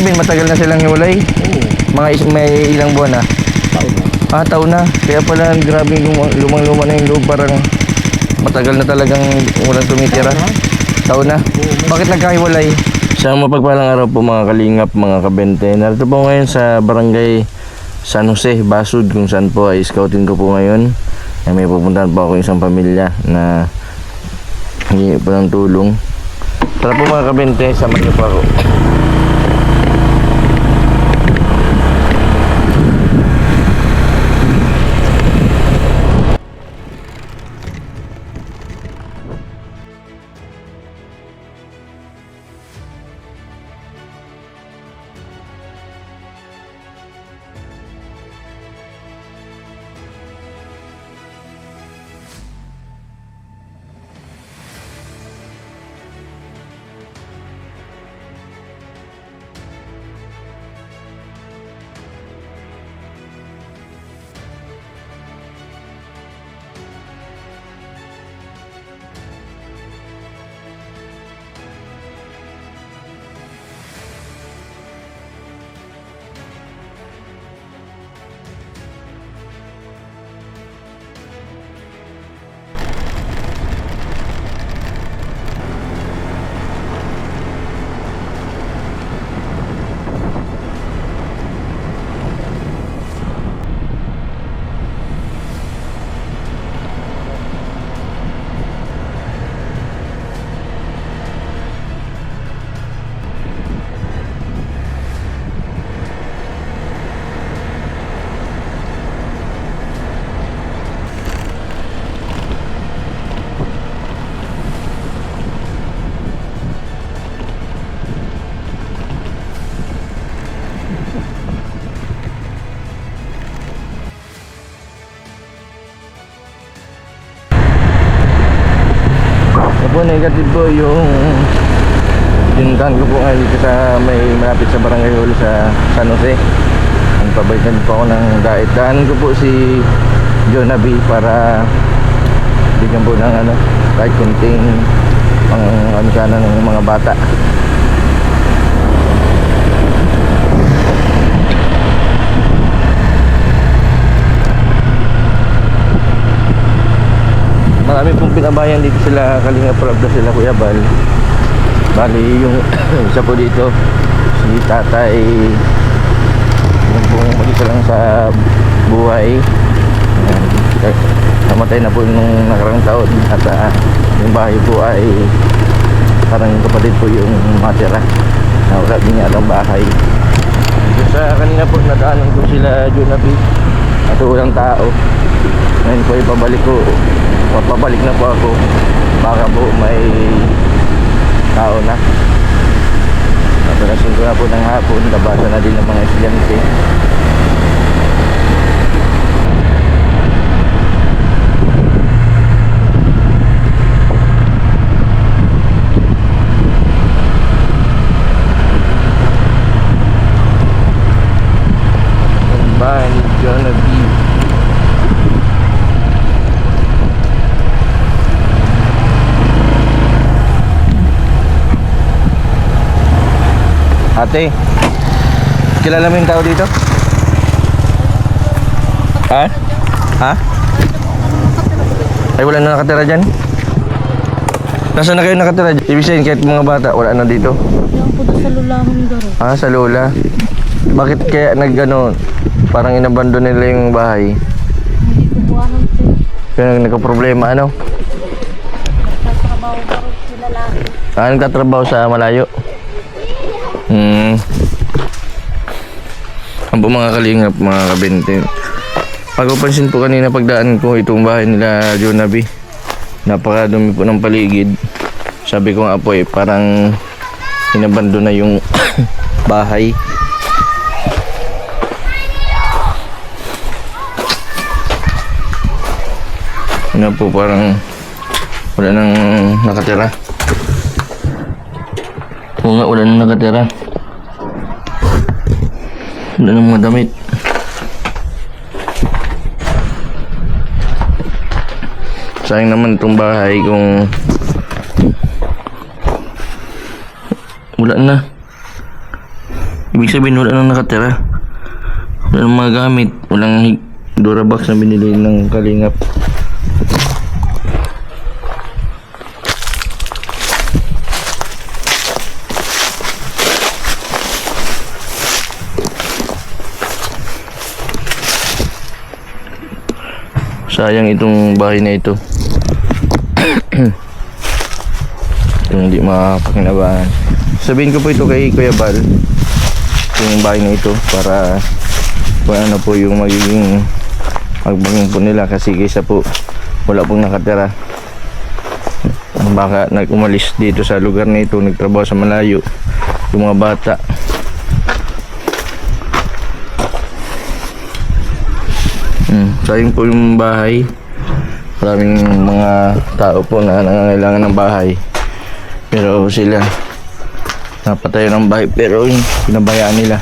Sabihin, matagal na silang hiwalay. Oo. Mga is- may ilang buwan na. Taon na. Ah, taon na. Kaya pala, grabe lumang, lumang-luma na yung loob. Parang matagal na talagang walang tumitira. Taon na. Bakit nagkahiwalay? Sa mapagpalang araw po mga kalingap, mga kabente. Narito po ngayon sa barangay San Jose, Basud, kung saan po ay scouting ko po ngayon. Ay may pupuntahan po ako isang pamilya na hingi po ng tulong. Tara po mga kabente, samahan niyo po ako. Po yung Tindahan ko po ngayon dito sa may malapit sa Barangay Hall sa San Jose. Ang pabalikan po ako ng diet. Daanan ko po si Jonabi para bigyan po ng ano, kahit kunting pang ano sana ng mga bata. Marami pong pinabayan dito sila Kalinga Prabda sila Kuya Bal. Bali yung isa po dito si tatay yung pong mag-isa lang sa buhay. Namatay na po nung nakarang taon at ah, yung bahay po ay parang kapatid po yung matira na wala din niya alam bahay. Sa kanina po nadaanan ko sila Junabi at walang tao. Ngayon po ipabalik ko. Papabalik na po ako baka po may tao na. Natulasin ko na po ng hapon. Nabasa na din ng mga estudyante Ang bahay ni Jonah B. Ate, kilala mo yung tao dito? Ha? Ha? Ay, wala na nakatira dyan? Nasaan na kayo nakatira dyan? Ibig sabihin, kahit mga bata, wala na dito. Yan po sa lulahon garo. Ah, sa lola. Bakit kaya nagano, parang inabandon nila yung bahay? Hindi ko po alam sir. Kaya nagka-problema, ano? Sa trabaho garo sila lagi. Ah, nagtatrabaho sa malayo. Hmm. Ang mga kalingap, mga kabente. Pagpapansin po kanina pagdaan ko itong bahay nila Jonabi. Napakadumi po ng paligid. Sabi ko nga po eh, parang inabando na yung bahay. Ano po parang wala nang nakatira. Oo nga, wala nang nakatira. Wala nang mga damit. Sayang naman itong bahay kung wala na. Ibig sabihin wala nang nakatira. Wala nang mga gamit. Walang Durabox na binili ng kalingap. Sayang itong bahay na ito. Itong hindi makapakinabangan. Sabihin ko po ito kay Kuya Bal. Yung bahay na ito para kung ano po yung magiging magbangin po nila kasi kaysa po wala pong nakatira. Baka nag-umalis dito sa lugar na ito, nagtrabaho sa malayo yung mga bata. Hmm, sayang po yung bahay. Maraming mga tao po na nangangailangan ng bahay. Pero sila napatayo ng bahay pero yung pinabayaan nila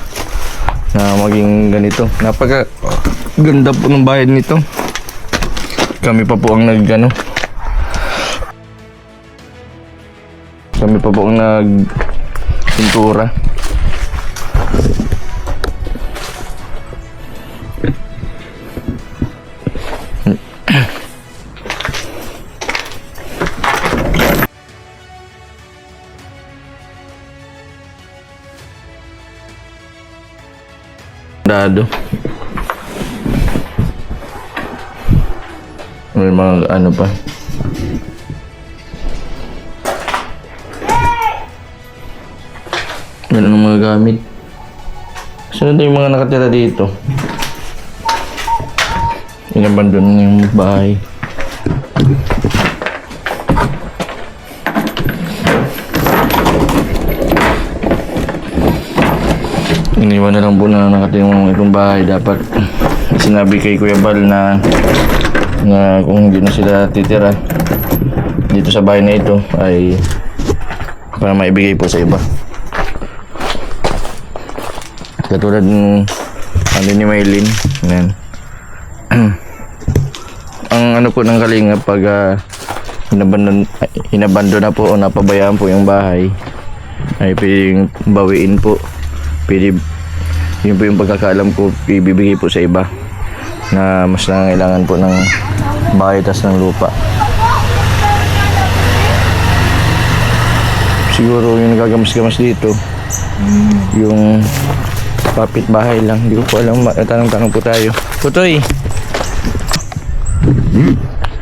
na maging ganito. Napaka ganda po ng bahay nito. Kami pa po ang nag ano. Kami pa po ang nag Dado. May mga ano pa. Meron ng mga gamit. Na yung mga nakatira dito? Inabandon na yung bahay. Iniwan na lang po na nakatira yung itong bahay. Dapat sinabi kay Kuya Bal na na kung hindi na sila titira dito sa bahay na ito ay para maibigay po sa iba. Katulad ng ano ni Maylin. Yan. Ang ano po ng kalinga pag uh, inabandon, inabandon na po o napabayaan po yung bahay ay pwedeng bawiin po. Pwede yun po yung pagkakaalam ko ibibigay po sa iba na mas nangangailangan po ng bahay tas ng lupa. Siguro yung nagagamas-gamas dito, yung papit bahay lang. Hindi ko po alam. Tanong-tanong po tayo. Tutoy!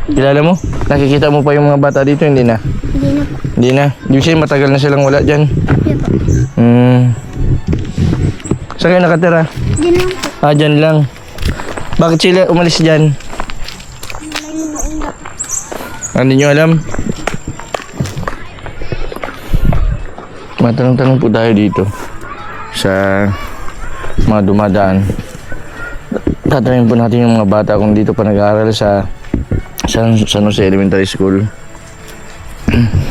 Kilala mo? Nakikita mo pa yung mga bata dito? Hindi na? Hindi na. Hindi na? Di siya matagal na silang wala dyan. Hindi po. Hmm. Saan kayo nakatira? Hindi na po. Ah, dyan lang. Bakit sila umalis dyan? Hindi nyo alam? Matanong-tanong po tayo dito sa mga dumadaan. Tatanungin po natin yung mga bata kung dito pa nag-aaral sa San, San Jose Elementary School.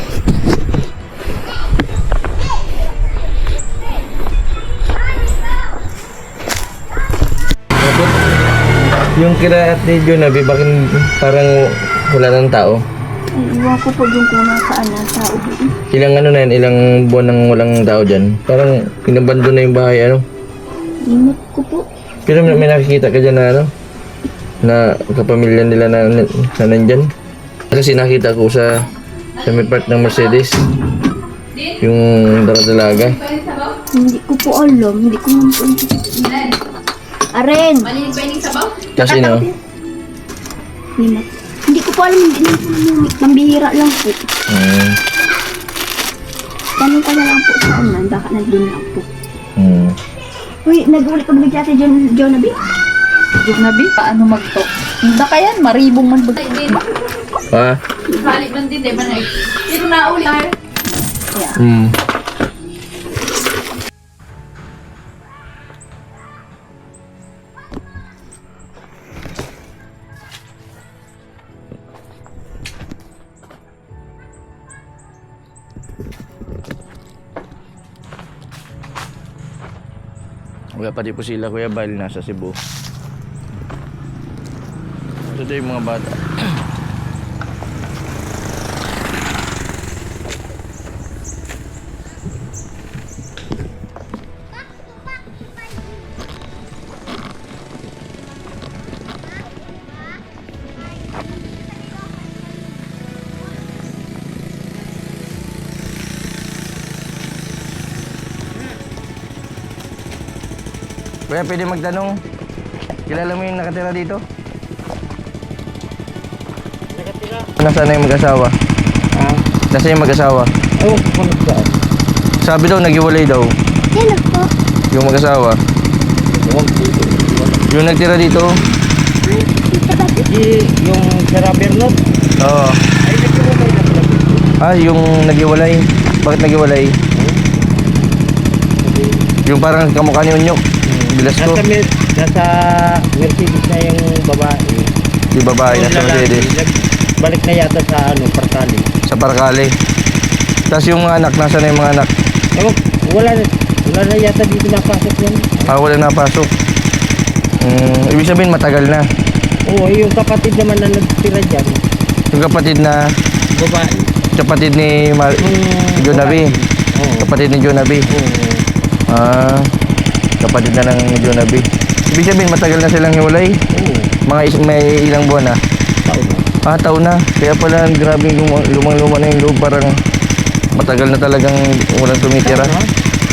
Yung kiraat ni Jonabi, bakit parang wala ng tao? Iwan ko po yung kung nasaan ang tao doon. Ilang ano na yan, ilang buwan nang walang tao dyan. Parang pinabando na yung bahay, ano? Limot ko po. Pero may, may nakikita ka dyan na ano? Na kapamilya nila na, na, na nandyan. Kasi nakita ko sa sa may part ng Mercedes. Yung daradalaga. Hindi ko po alam. Hindi ko man po. Aren! Kasi no, Limot. Hindi ko po alam. Hindi na po lumit. Nambihira lang po. hmm, Tanong ko na lang po sa aman. Baka nandun lang po. hmm. Uy, nag-ulit ka ba dati John, Jonabi? Jonabi, paano magto? Hindi kayan, maribong man bag. Ah, Halit man din, di ba na? Pero na uli. hmm. Wala pa di po sila Kuya Bal nasa Cebu. Yung mga bata. Kuya, pwede magtanong. Kilala mo yung nakatira dito? Nakatira. Nasaan na yung mag-asawa? Ah, Nasaan yung mag-asawa? ewan ko kung saan. Sabi daw, nagiwalay daw. Sino po? Yung mag-asawa. Yung nagtira dito. Hindi, yung sa rubber note. Oo. Ay, nagkiwalay na pala. Ah, yung nagiwalay. Bakit nagiwalay? Yung parang kamukha ni Unyok. Bilas ko. Nasa, Mer- nasa Mercedes na yung babae. Yung babae na Yung sa lalaki, Mercedes. Balik na yata sa ano, Parkali. Sa Paracale. Tapos yung mga anak, nasa na yung mga anak? Ewan, wala na. Wala na yata dito napasok yan. Ah, wala napasok. Mm, ibig sabihin matagal na. Oo, yung kapatid naman na nagtira dyan. Yung kapatid na, Babae. kapatid ni Mar Yung Jonabi. Oo. Kapatid ni Jonabi. Oo. Ah, kapatid na ng Jonabi. Ibig sabihin matagal na silang hiwalay. Oo. Mga is- may ilang buwan na. Taon na. Ah, taon na. Kaya pala grabe lumang lumang na yung loob. Parang matagal na talagang walang tumitira. Taon na?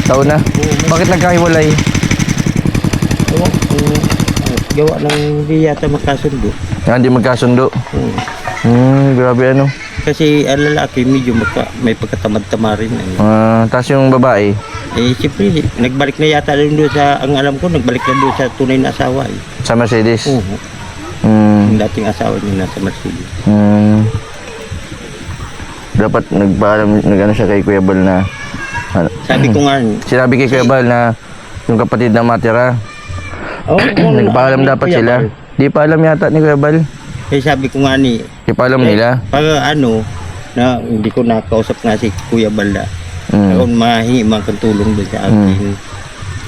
Taon na. Oo. Bakit nagkahiwalay? Ewan ko. ah, Gawa ng hindi yata magkasundo. Ah, hindi magkasundo. Oo. Hmm, grabe ano. Kasi ang lalaki medyo magka, may pagkatamad-tama rin. Eh. Ah, tapos yung babae. Eh siyempre, nagbalik na yata rin doon sa, ang alam ko, nagbalik na doon sa tunay na asawa. Eh. Sa Mercedes. Oo. Hmm. Yung dating asawa niya nasa Mercedes. Hmm. Dapat nagpaalam, nagano siya kay Kuya Bal na ano, Sabi ko nga, sinabi kay Kuya Bal na yung kapatid na matira. oh, kung Nagpaalam dapat Kuya sila. Bal. Di pa alam yata ni Kuya Bal. Eh sabi ko nga ni, Di pa alam nila. pag ano, na hindi ko nakausap nga si Kuya Balda. Hmm. mahingi man tulong doon sa akin.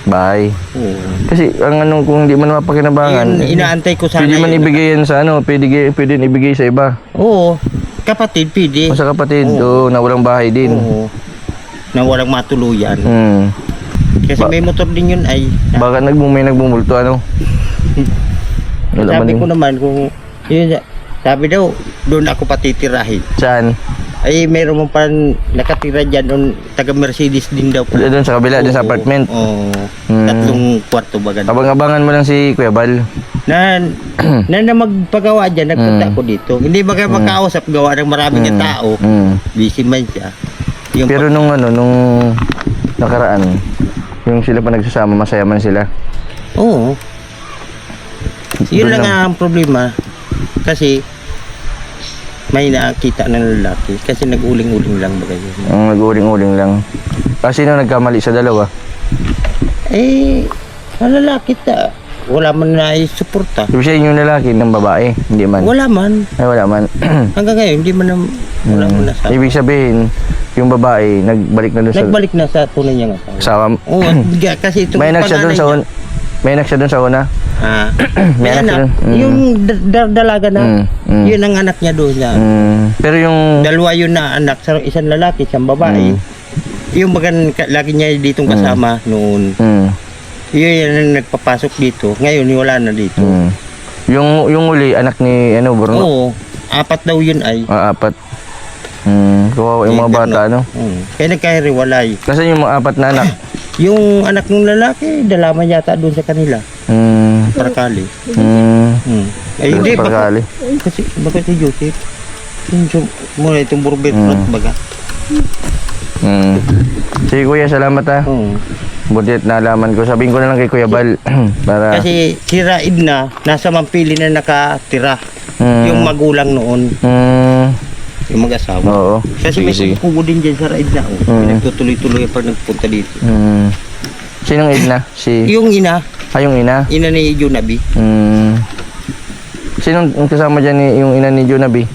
Bye. Oo. Kasi ang ano kung hindi man mapakinabangan, Yun, inaantay ko sana. pwede man ibigay yan sa ano, pwede, pwede ibigay sa iba. Oo. Kapatid, pwede. O sa kapatid, Oo. o na walang bahay din. Oo. Na walang matuluyan. Hmm. Kasi Ba- may motor din yun ay. Baka nagmum may nagbumulto ano. Wala sabi ko naman kung yun, sabi daw doon ako patitirahin. Saan? Ay mayroon mo pa nakatira dyan doon taga Mercedes din daw po. Doon sa kabila, doon sa apartment. Oo. Hmm. Tatlong kwarto ba ganun. Abang-abangan mo lang si Kuya Bal. Na, na, na magpagawa dyan, nagpunta Mm. ako dito. Hindi ba kayo makausap gawa ng maraming Mm. tao. Mm. Busy man siya. Yung Pero nung ano, nung nakaraan, yung sila pa nagsasama, masaya man sila. Oo. Yun lang nga ang problema. Kasi may nakita ng lalaki. Kasi nag-uling-uling lang ba kayo. Ang nag-uling-uling lang. Ah, sino nagkamali sa dalawa? Eh, ang lalaki ta, wala man na suporta. Ibig sabihin yung lalaki ng babae, hindi man. Wala man. Ay, wala man. Hanggang ngayon, hindi man na, wala man na sa... Ibig sabihin, yung babae, nagbalik na doon sa Nagbalik na sa tunay niyang asawa. asawa. Oo, kasi ito May anak siya doon sa. May anak siya doon sa una. Ah, May may anak anak. siya. Mm. Yung da- da- dalaga na, Mm, mm. yun ang anak niya doon niya. Mm, pero yung Dalawa yun na anak, sa isang lalaki, isang babae. Mm. Yung bagan, lagi niya ditong kasama noon. mm, Yun ang nagpapasok dito. Ngayon, wala na dito. mm. yung yung uli anak ni ano Bruno. Oo, apat daw yun ay. Ah, apat. Mm, kawawa yung mga bata ano. Mm. Kaya nagkahiwalay. Kasi yung mga apat na anak. Yung anak ng lalaki, dalaman yata doon sa kanila. Mm, Parakali. mm, Hmm. Ay, hindi. Baka, Parakali. kasi, baka si Joseph. Yung muna itong burbet Mm. mm. baga. Mm. Sige kuya, salamat ha. Oo. Buti at nalaman ko. Sabihin ko na lang kay Kuya Bal. para... Kasi si Raid na, nasa Mampili na nakatira. Mm, Yung magulang noon, mm, yung mag-asawa. oo. Kasi sige, may sige. kubo din dyan sa Raid na. Oh. Mm. Nagtutuloy-tuloy pa nagpunta dito. Mm. Sinong Edna? Si... Yung ina, Ah, yung ina? ina ni Junabi. Mm. Sinong ang kasama dyan ni, yung ina ni Jonabi?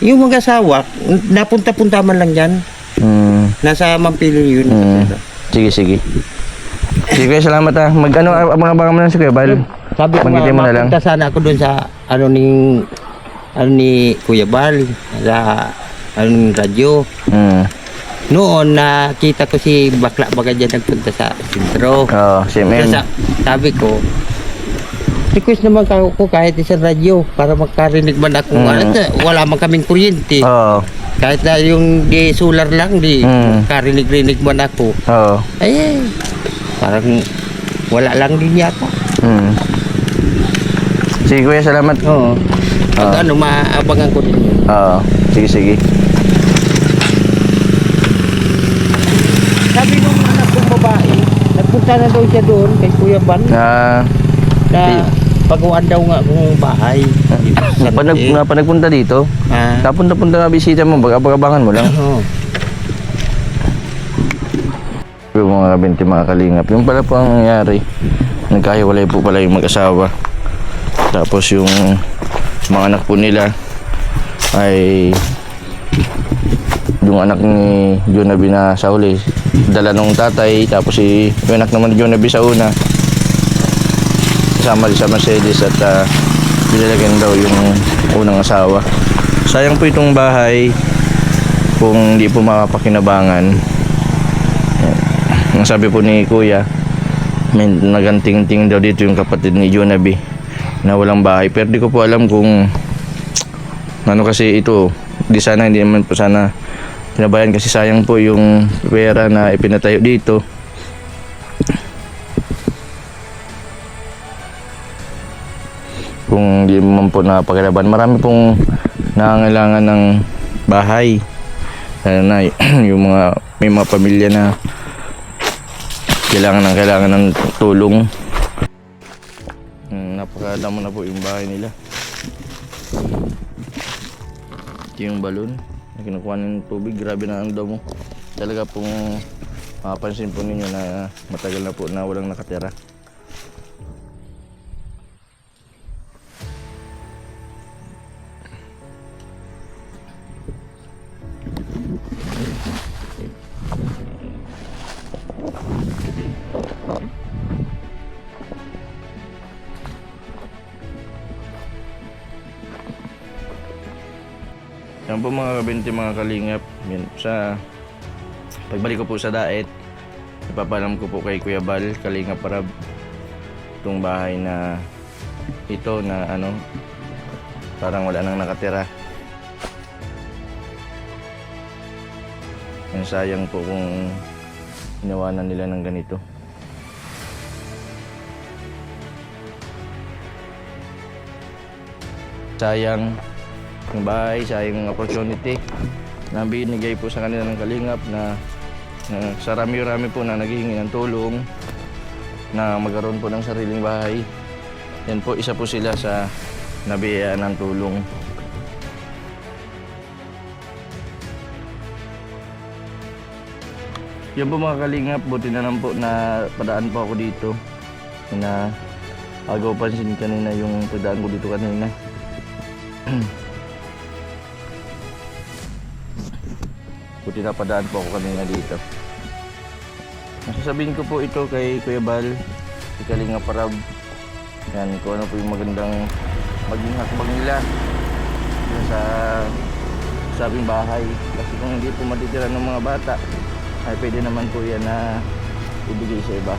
Yung mag-asawa, napunta-punta man lang dyan. Mm. Nasa Mampili yun. Mm. Sige, sige. Sige salamat ha. Mag ano, abang abangan mo lang si Kuya Bal. Sabi ko Banggitin mo na lang. mapunta sana ako doon sa ano ning ano ni Kuya Bal sa ano radyo. Mm. Noon nakita ko si Bakla Baga dyan nagpunta sa sentro. Oo, si Kaya Mem. sa, sabi ko, request naman ka- ko kahit isang radyo para makarinig man ako. Mm. Ano, wala man kaming kuryente. Oo. Kahit na yung di solar lang, di Mm. karinig-rinig man ako. Oo. Ay, eh, parang wala lang din yata. Hmm. Sige kuya, salamat. Oo. Pag Ah. ano, maaabangan ko din yun. Oo. sige, sige. Sabi nung anak kong babae, nagpunta na daw siya doon kay Kuya Ban Na, na Eh. pagawan daw nga kung bahay. na, pa, nag, na, pa nagpunta dito, Ah. napunta-punta nga bisita mo, bagabangan mo lang. Oo. Yung mga kabinti, mga kalingap. Yung pala po ang nangyari, nagkahiwalay po pala yung mag-asawa. Tapos yung mga anak po nila ay yung anak ni Jonabi na sa huli dala nung tatay tapos si yung anak naman ni Jonabi sa una kasama sa Mercedes at uh, binilagyan daw yung unang asawa. Sayang po itong bahay kung hindi po makapakinabangan ang sabi po ni Kuya, may naganting-ting daw dito yung kapatid ni Jonabi na walang bahay. Pero di ko po alam kung ano kasi ito. Di sana, hindi naman po sana pinabayan kasi sayang po yung pera na ipinatayo dito. Kung di man po napagalaban. Marami pong nangangailangan ng bahay. Lalo na yung mga may mga pamilya na kailangan ng kailangan ng tulong. Hmm, napakadamo na po yung bahay nila. Ito yung balon na kinukuha ng tubig. Grabe na ang damo. Talaga pong mapapansin po ninyo na matagal na po na walang nakatira. Po mga kabinti mga kalingap. Yan, sa pagbalik ko po sa daet, ipapalam ko po kay Kuya Bal, Kalingap Parab, itong bahay na ito na ano, parang wala nang nakatira. Yan sayang po kung inawanan nila ng ganito. Sayang yung bahay, sayang opportunity na binigay po sa kanila ng kalingap na, na sa rami-rami po na naghihingi ng tulong na magkaroon po ng sariling bahay. Yan po, isa po sila sa nabiyayaan ng tulong. Yan po mga kalingap, buti na lang po na padaan po ako dito na agaw pansin kanina yung padaan ko dito kanina. Buti na padaan po ako kanina dito. Masasabihin ko po ito kay Kuya Bal, si Kalinga Parab. Yan, kung ano po yung magandang maging hakbang nila sa sabing bahay. Kasi kung hindi po matitira ng mga bata, ay pwede naman po yan na ibigay sa iba.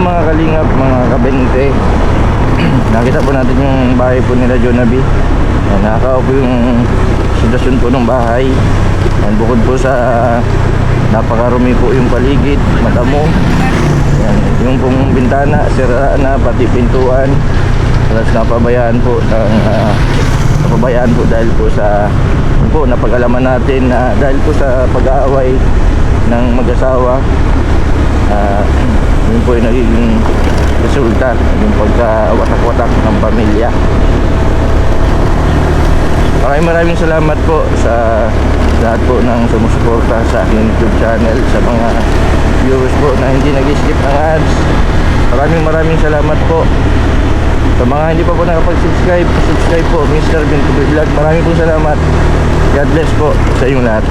Mga kalingap, mga kabente. Nakita po natin yung bahay po nila Jonabi. Yan, nakakao po yung sitwasyon po ng bahay. Yan, bukod po sa napakarumi po yung paligid, madamo. Yan, yung pong bintana, sira na, pati pintuan. Tapos napabayaan po ng ah, napabayaan po dahil po sa po napag-alaman natin na dahil po sa pag-aaway ng mag-asawa Ah, yun po yung nagiging resulta yung pagka-watak-watak ng pamilya. Maraming maraming salamat po sa lahat po ng sumusuporta sa aking YouTube channel, sa mga viewers po na hindi nag-skip ng ads. Maraming maraming salamat po. Sa mga hindi pa po nakapag-subscribe, subscribe po Mr. Bintubi Vlog. Maraming po salamat. God bless po sa inyong lahat.